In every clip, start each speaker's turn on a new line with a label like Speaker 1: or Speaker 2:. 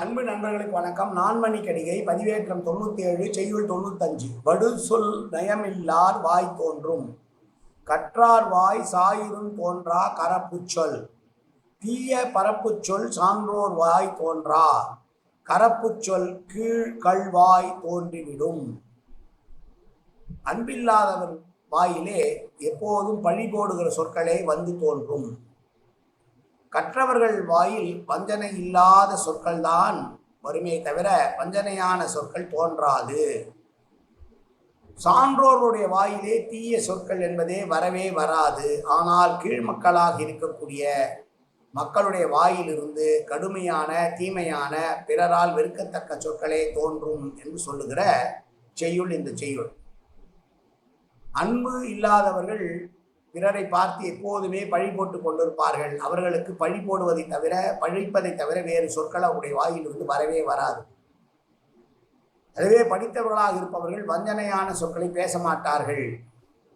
Speaker 1: அன்பு நண்பர்களுக்கு வணக்கம். நான்மணி கடிகை பதிவேற்றம் தொண்ணூற்றி ஏழு செய்யுள் தொண்ணூத்தஞ்சு. வடு சொல் நயமில்லார் வாய் தோன்றும். கற்றார் வாய் சாயிரும் தோன்றா கரப்புச்சொல் தீய பரப்புச் சொல் சான்றோர் வாய் தோன்றா. கரப்புச்சொல் கீழ் கல்வாய் தோன்றிவிடும். அன்பில்லாதவர் வாயிலே எப்போதும் பழி போடுகிற சொற்களே வந்து தோன்றும். கற்றவர்கள் வாயில் வஞ்சனை இல்லாத சொற்கள் தான் வருமே தவிர வஞ்சனையான சொற்கள் தோன்றாது. சான்றோர்களுடைய வாயிலே தீய சொற்கள் என்பதே வரவே வராது. ஆனால் கீழ்மக்களாக இருக்கக்கூடிய மக்களுடைய வாயிலிருந்து கடுமையான தீமையான பிறரால் வெறுக்கத்தக்க சொற்களே தோன்றும் என்று சொல்லுகிற செய்யுள் இந்த செய்யுள். அன்பு இல்லாதவர்கள் பிறரை பார்த்து எப்போதுமே பழி போட்டு கொண்டிருப்பார்கள். அவர்களுக்கு பழி போடுவதை தவிர பழிப்பதை தவிர வேறு சொற்கள் அவருடைய வாயிலிருந்து வரவே வராது. அதுவே படித்தவர்களாக இருப்பவர்கள் வஞ்சனையான சொற்களை பேச மாட்டார்கள்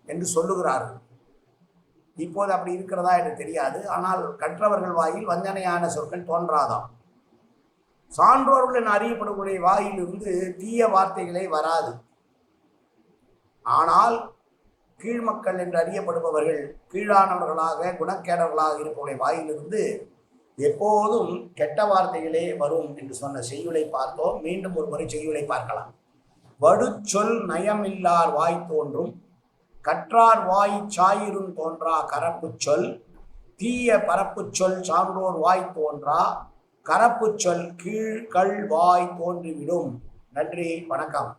Speaker 1: என்று சொல்லுகிறார்கள். இப்போது அப்படி இருக்கிறதா என்று தெரியாது. ஆனால் கற்றவர்கள் வாயில் வஞ்சனையான சொற்கள் தோன்றாதாம். சான்றோர்களின் அறியப்படக்கூடிய வாயிலிருந்து தீய வார்த்தைகளே வராது. ஆனால் கீழ்மக்கள் என்று அறியப்படுபவர்கள் கீழானவர்களாக குணக்கேடவர்களாக இருப்பவருடைய வாயிலிருந்து எப்போதும் கெட்ட வார்த்தைகளே வரும் என்று சொன்ன செய்யுளை பார்த்தோம். மீண்டும் ஒரு முறை செய்யுளை பார்க்கலாம். வடுச்சொல் நயமில்லார் வாய் தோன்றும் கற்றார் வாய் சாயிரும் தோன்றா கரப்புச் சொல் தீய பரப்பு சொல் சான்றோர் வாய் தோன்றா கரப்பு சொல் கீழ்கள் வாய் தோன்றிவிடும். நன்றி வணக்கம்.